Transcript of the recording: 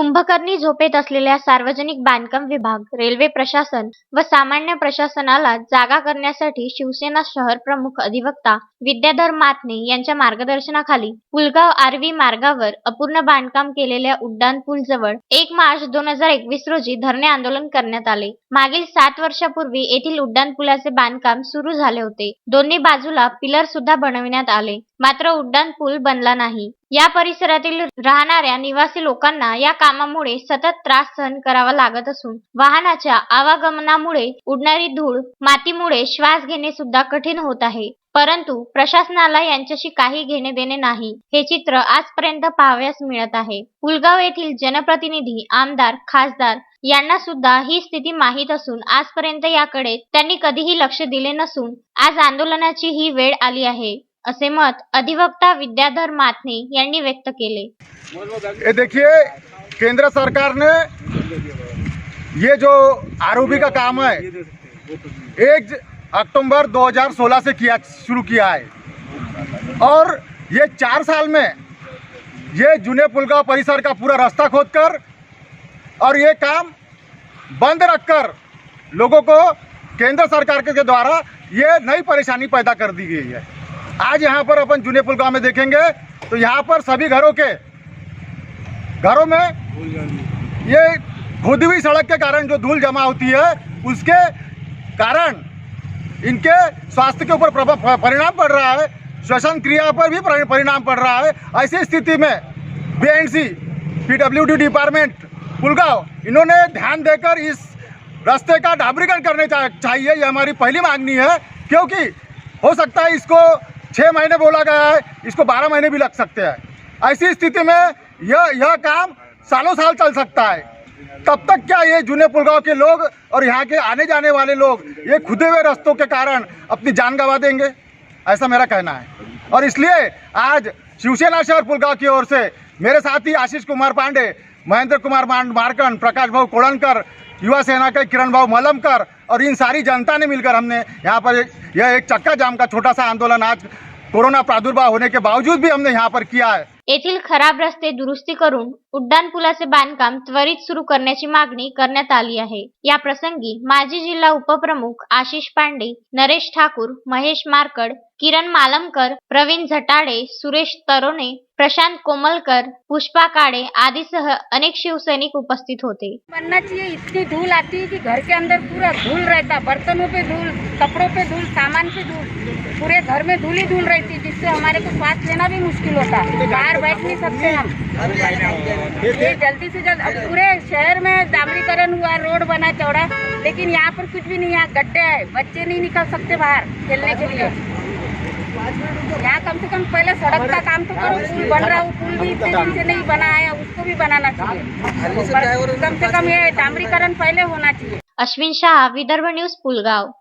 कुंभकर्णी झोपेत असलेल्या सार्वजनिक बांधकाम विभाग रेल्वे प्रशासन व सामान्य प्रशासनाला जागा करण्यासाठी शिवसेना शहर प्रमुख अधिवक्ता विद्याधर मातने यांच्या मार्गदर्शनाखाली पुलगाव आर्वी मार्गावर अपूर्ण बांधकाम केलेल्या उड्डाण पूल जवळ एक मार्च दोन हजार एकवीस रोजी धरणे आंदोलन करण्यात आले. मागील सात वर्षापूर्वी येथील उड्डाण पुलाचे बांधकाम सुरू झाले होते. दोन्ही बाजूला पिलर सुद्धा बनविण्यात आले. मात्र उड्डाण पूल बनला नाही. या परिसरातील राहणाऱ्या निवासी लोकांना या कामामुळे सतत त्रास सहन करावा लागत असून वाहनाच्या आवागमनामुळे उडणारी धूळ मातीमुळे श्वास घेणे सुद्धा कठीण होत आहे. परंतु प्रशासनाला यांच्याशी काही घेणे देणे नाही हे चित्र आजपर्यंत पाहाव्यास मिळत आहे. पुलगाव येथील जनप्रतिनिधी आमदार खासदार यांना सुद्धा ही स्थिती माहीत असून आजपर्यंत याकडे त्यांनी कधीही लक्ष दिले नसून आज आंदोलनाची ही वेळ आली आहे. असे मत अधिवक्ता विद्याधर मातने यांनी व्यक्त केले. ये देखिए, केंद्र सरकार ने ये जो आरओबी का काम है, एक अक्टूबर 2016 से किया, शुरू किया है। और ये चार साल में ये जूने पुलगांव परिसर का पूरा रास्ता खोदकर और ये काम बंद रखकर लोगों को केंद्र सरकार के द्वारा ये नई परेशानी पैदा कर दी गई है। आज यहाँ पर अपन जूने पुलगांव में देखेंगे तो यहाँ पर सभी घरों के, घरों में ये खुदी हुई सड़क के कारण जो धूल जमा होती है, उसके कारण इनके स्वास्थ्य के ऊपर परिणाम पड़ रहा है, श्वसन क्रिया पर भी परिणाम पड़ रहा है। ऐसी स्थिति में बीएनसी पीडब्ल्यूडी डिपार्टमेंट पुलगांव, इन्होंने ध्यान देकर इस रास्ते का डाबरीकरण करने चाहिए, ये हमारी पहली मांगनी है, क्योंकि हो सकता है इसको छः महीने बोला गया है, इसको बारह महीने भी लग सकते हैं। ऐसी स्थिति में यह यह काम सालों साल चल सकता है। तब तक क्या ये जूने पुलगांव के लोग और यहाँ के आने जाने वाले लोग ये खुदे हुए रास्तों के कारण अपनी जान गंवा देंगे? ऐसा मेरा कहना है। और इसलिए आज शिवसेना शहर पुलगांव की ओर से मेरे साथी आशीष कुमार पांडे, महेंद्र कुमार मारकन प्रकाश भाऊ कोड़नकर, युवा सेना के किरण भाऊ मलमकर और इन सारी जनता ने मिलकर हमने यहाँ पर यह एक चक्का जाम का छोटा सा आंदोलन आज कोरोना प्रादुर्भाव होने के बावजूद भी हमने यहाँ पर किया है। येथील खराब रस्ते दुरुस्ती करून उड्डाणपुलाचे बांधकाम त्वरित सुरू करण्याची मागणी करण्यात आली आहे. या प्रसंगी माजी जिल्हा उपप्रमुख आशिष पांडे नरेश ठाकूर महेश मारकड किरण मालमकर प्रवीण झटाडे सुरेश तरोणे प्रशांत कोमलकर पुष्पा काळे आदीसह अनेक शिवसैनिक उपस्थित होते. बनना चाहिए इतनी धूल आती है कि घर के अंदर पूरा धूल रहता बर्तनों पे धूल कपड़ों पे धूल सामान पे धूल पूरे घर में धूल ही धूल रहती जिससे हमारे को सांस लेना भी मुश्किल होता। बाहर बैठ नहीं सकते हम। ये जल्दी से जल्द पूरे शहर में डामरीकरण हुआ रोड बना चौड़ा लेकिन यहाँ पर कुछ भी नहीं यहाँ गड्ढे है बच्चे नहीं निकल सकते बाहर खेलने के लिए। यहाँ कम से कम पहले सड़क का काम तो करो पुल बन रहा है पुल भी इतने दिन से नहीं बना है उसको भी बनाना चाहिए। कम से कम ये डामरीकरण पहले होना चाहिए। अश्विन शहा विदर्भ न्यूज़ पुलगाव।